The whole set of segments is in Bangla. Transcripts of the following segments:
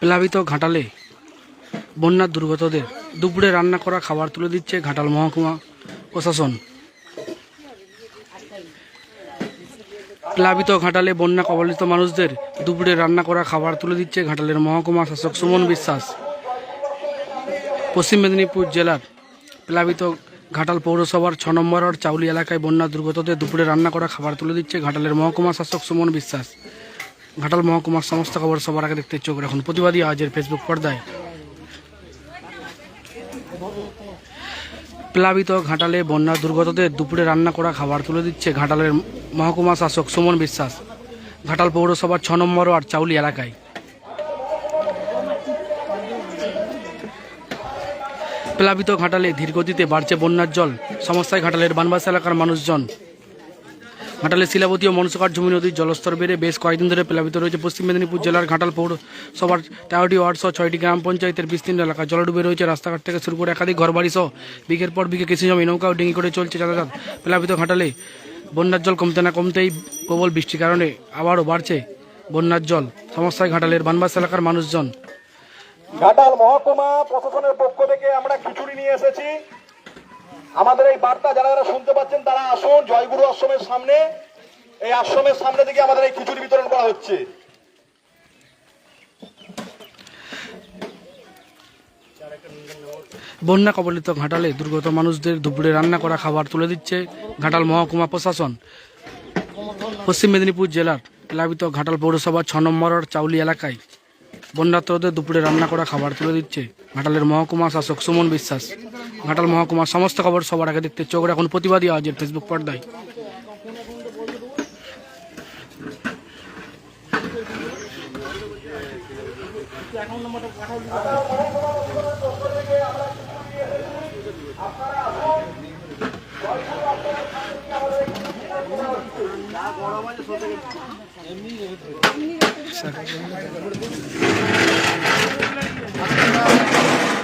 প্লাবিত ঘাটালে বন্যার দুর্গতদের দুপুরে রান্না করা খাবার তুলে দিচ্ছে ঘাটাল মহকুমা প্রশাসন। প্লাবিত ঘাটালে বন্যা কবলিত মানুষদের দুপুরে রান্না করা খাবার তুলে দিচ্ছে ঘাটালের মহকুমা শাসক সুমন বিশ্বাস। পশ্চিম মেদিনীপুর জেলার প্লাবিত ঘাটাল পৌরসভার ছ নম্বর চাউলি এলাকায় বন্যা দুর্গতদের দুপুরে রান্না করা খাবার তুলে দিচ্ছে ঘাটালের মহকুমা শাসক সুমন বিশ্বাস। ঘাটাল মহকুমার সমস্ত খবর সবার আগে দেখতে চোখ রাখুন। প্রতিবাদী আজের ফেসবুক পর্দায়। প্লাবিত ঘাটালে বন্যা দুর্গতদের দুপুরে রান্না করা খাবার তুলে দিচ্ছে ঘাটালের মহকুমা শাসক সুমন বিশ্বাস। ঘাটাল পৌরসভার ছ নম্বর আর চাউলি এলাকায়। প্লাবিত ঘাটালে ধীরগতিতে বাড়ছে বন্যার জল। সমস্যায় ঘাটালের বানবাস এলাকার মানুষজন ঘাটালে শিলাবতী ও মনসুকার জমি নদীর জলস্তর বেড়ে বেশ কয়েকদিন ধরে প্লাবিত রয়েছে। পশ্চিম মেদিনীপুর জেলার ঘাটাল পৌরসভার তেরোটি ওয়ার্ড সহ ছয়টি গ্রাম পঞ্চায়েতের বিস্তীর্ণ এলাকা। জল ডুবে রয়েছে রাস্তাঘাট থেকে শুরু করে একাধিক ঘরবাড়ি সহ বিঘের পর বিঘে কৃষি জমি। নৌকা ও ডিঙি করে চলছে যাতায়াত। প্লাবিত ঘাটালে বন্যার জল কমতে না কমতেই প্রবল বৃষ্টির কারণে আবারও বাড়ছে বন্যার জল। সমস্যায় ঘাটালের বানবাস এলাকার মানুষজন। ঘাটাল মহকুমা প্রশাসনের পক্ষ থেকে আমরা খিচুড়ি নিয়ে এসেছি। আমাদের এই বার্তা যারা যারা শুনতে পাচ্ছেন, তারা আসুন জয়গুরু আশ্রমের সামনে। এই আশ্রমের সামনে থেকে আমাদের এই খিচুড়ি বিতরণ করা হচ্ছে। বন্যা কবলিত ঘাটালে দুর্গত মানুষদের দুপুরে রান্না করা খাবার তুলে দিচ্ছে ঘাটাল মহকুমা প্রশাসন। পশ্চিম মেদিনীপুর জেলার প্লাবিত ঘাটাল পৌরসভার ছ নম্বর চাউলি এলাকায় বন্যাত্রদের দুপুরে রান্না করা খাবার তুলে দিচ্ছে ঘাটালের মহকুমা শাসক সুমন বিশ্বাস। ঘাটাল মহকুমার সমস্ত খবর সবার আগে দেখতে চোখ রাখুন প্রতিবাদী আজের ফেসবুক পর্দায়।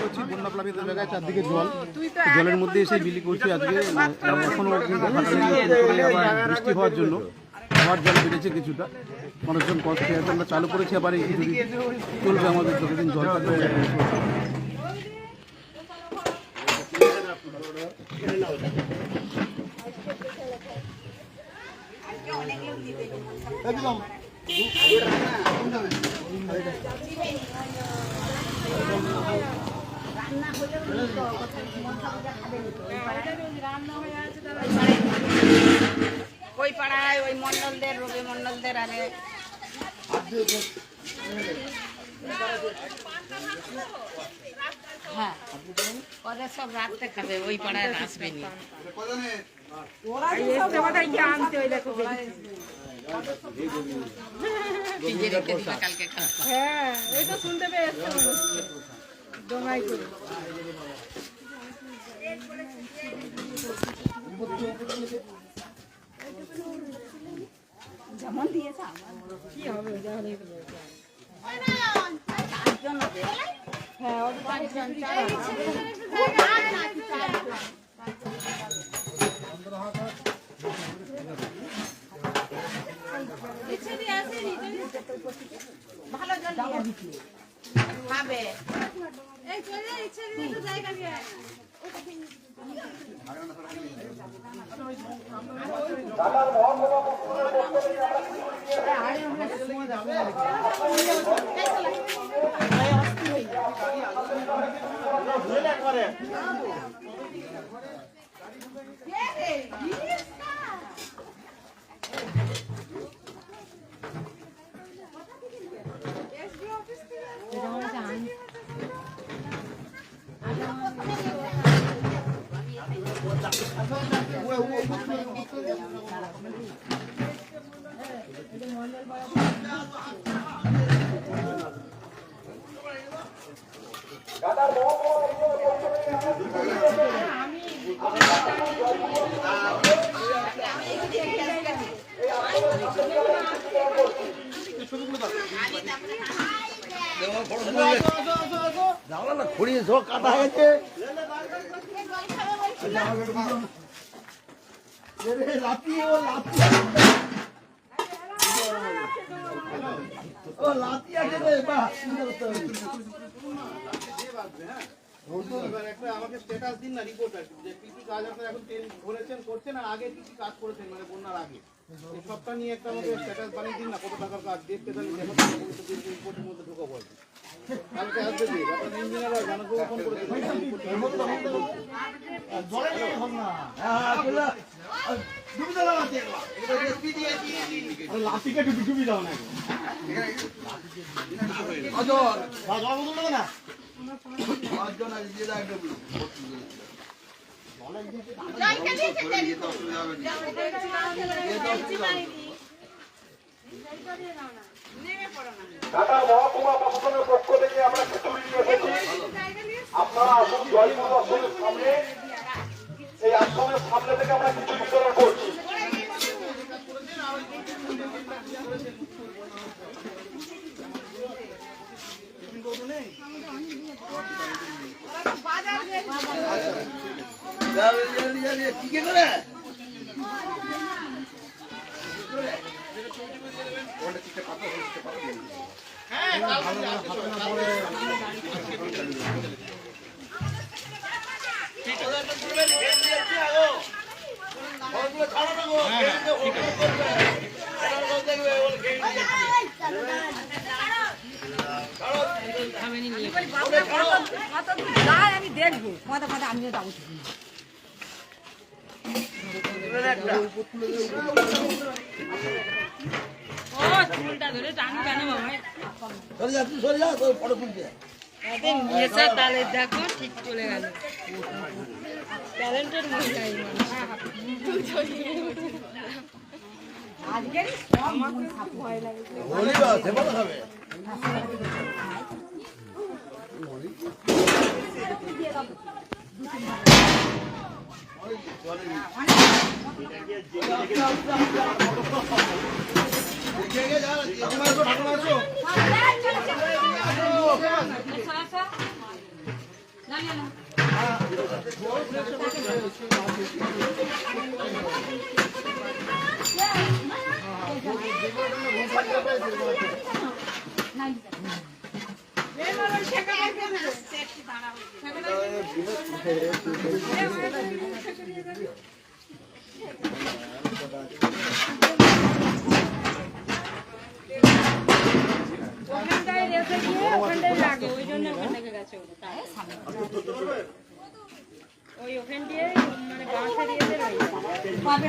করছি বন্যা প্লাবিত জায়গায় চারদিকে জল। জলের মধ্যে এসে বিলি। করছি আজকে। আহ, এখনও কিন্তু ঘাটালে পুকুরে আবার বৃষ্টি হওয়ার জন্য আবার জল বেড়েছে কিছুটা। মানুষজন কষ্টে আছে। আমরা চালু করেছি আবার এই কিছুদিন চলবে আমাদের যতদিন জল থাকবে। ওই পাড়ায় ওই মন্ডলদের, রবি মন্ডলদের আরে। হ্যাঁ ওদের সব রাখতে খাবে, ওই পাড়ায় আসবে নি। ফ্রিজে রেখে দিবে কালকে খাওয়া খাবে। করে পুলিশ ও কাটা হয়েছে। লাফিয়ে ও লাফিয়ে ও লাফিয়ে আছে রে বা আমাকে স্ট্যাটাস দিন না রিপোর্ট যে কি কি কাজ আপনারা এখন ট্রেন করেছেন করছেন আর আগে কি কি কাজ করেছেন মানে বন্যার আগে। এই সবটা নিয়ে একটা আমাকে স্ট্যাটাস বানিয়ে দিন না কত টাকার কাজ দেখতে তাহলে দেখো রিপোর্টের মধ্যে ঢোকা বলছে কালকে আসবে যে আপনার ইঞ্জিনিয়ার জানাব ফোন করে ঘাটাল মহকুমা প্রশাসনের পক্ষ থেকে আমরা খিচুড়ি আপনারা আসুন জয়গুরু আশ্রমের সামনে এই আশ্রমের সামনে থেকে আমরা খিচুড়ি বিতরণ করছি। আমি দেখব। কথা কথা আমিও যাব ও চুলটা ধরে টানি কেন বাবা তাদের নিয়েছে তাহলে দেখো ঠিক চলে গেল ট্যালেন্টেড মহিলা এই মানুষ। আজকের আমার ভয় লাগে ওখানটায় দিয়ে ওখানটায় ওই জন্য ওখান গেছে ওই ওখান দিয়ে মানে বাসা দিয়েছে পাবে